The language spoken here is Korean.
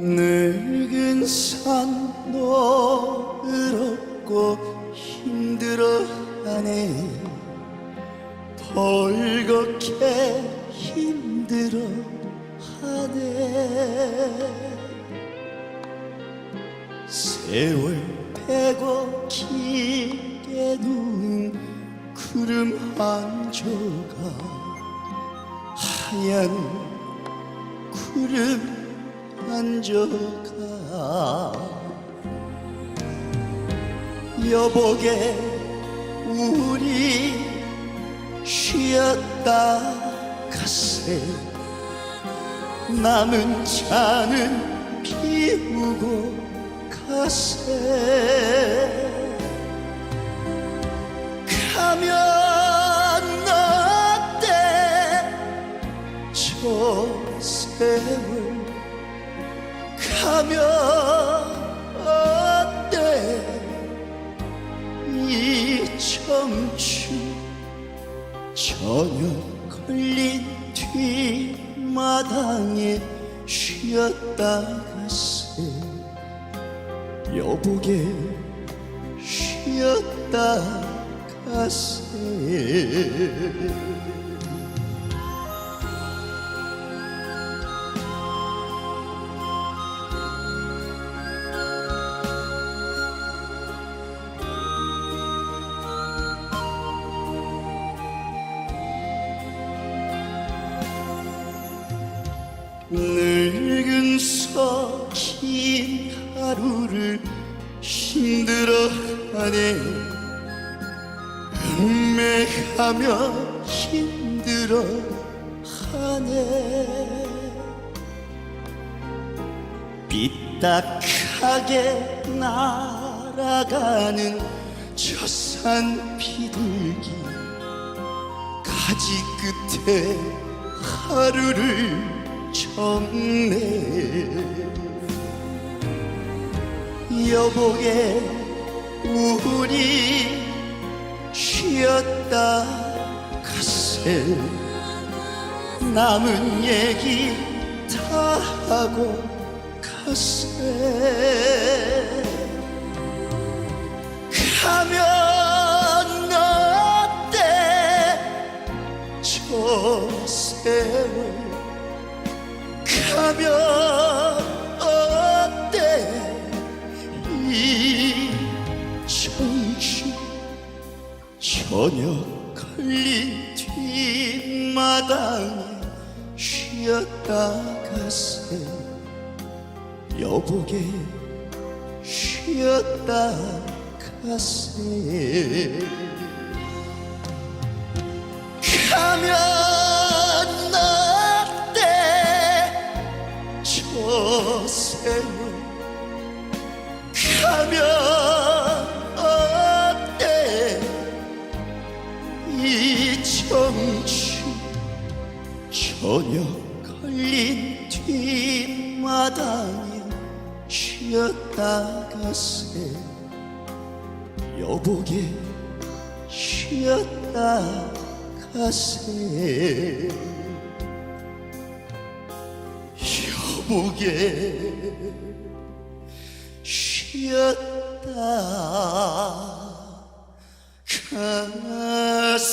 늙은 산 너를 얻고 힘들어하네. 벌겋게 힘들어하네. 세월 빼고 길게 누운 구름 한 조각 하얀 구름 한 조각 여보게 우리 쉬었다 가세. 남은 잔은 피우고 가세. 가면 어때 저 세월 가면 어때? 이 청춘 저녁 걸린 뒷마당에 쉬었다 가세. 여보게 쉬었다 가세 늙은 서긴 하루를 힘들어하네. 음매하며 힘들어하네. 삐딱하게 날아가는 저산 비둘기 가지 끝에 하루를 적네. 여보게 우리 쉬었다 가세. 남은 얘기 다 하고 가세. 가면 어때? 저 세월 가면 어때? 쉬었다 가세. 여보게 쉬었다 가세 가면 어때? 이 청춘 저녁 걸린 뒷마당에 쉬었다 가세. 여보게 쉬었다 가세. 여보게 쉬었다 가세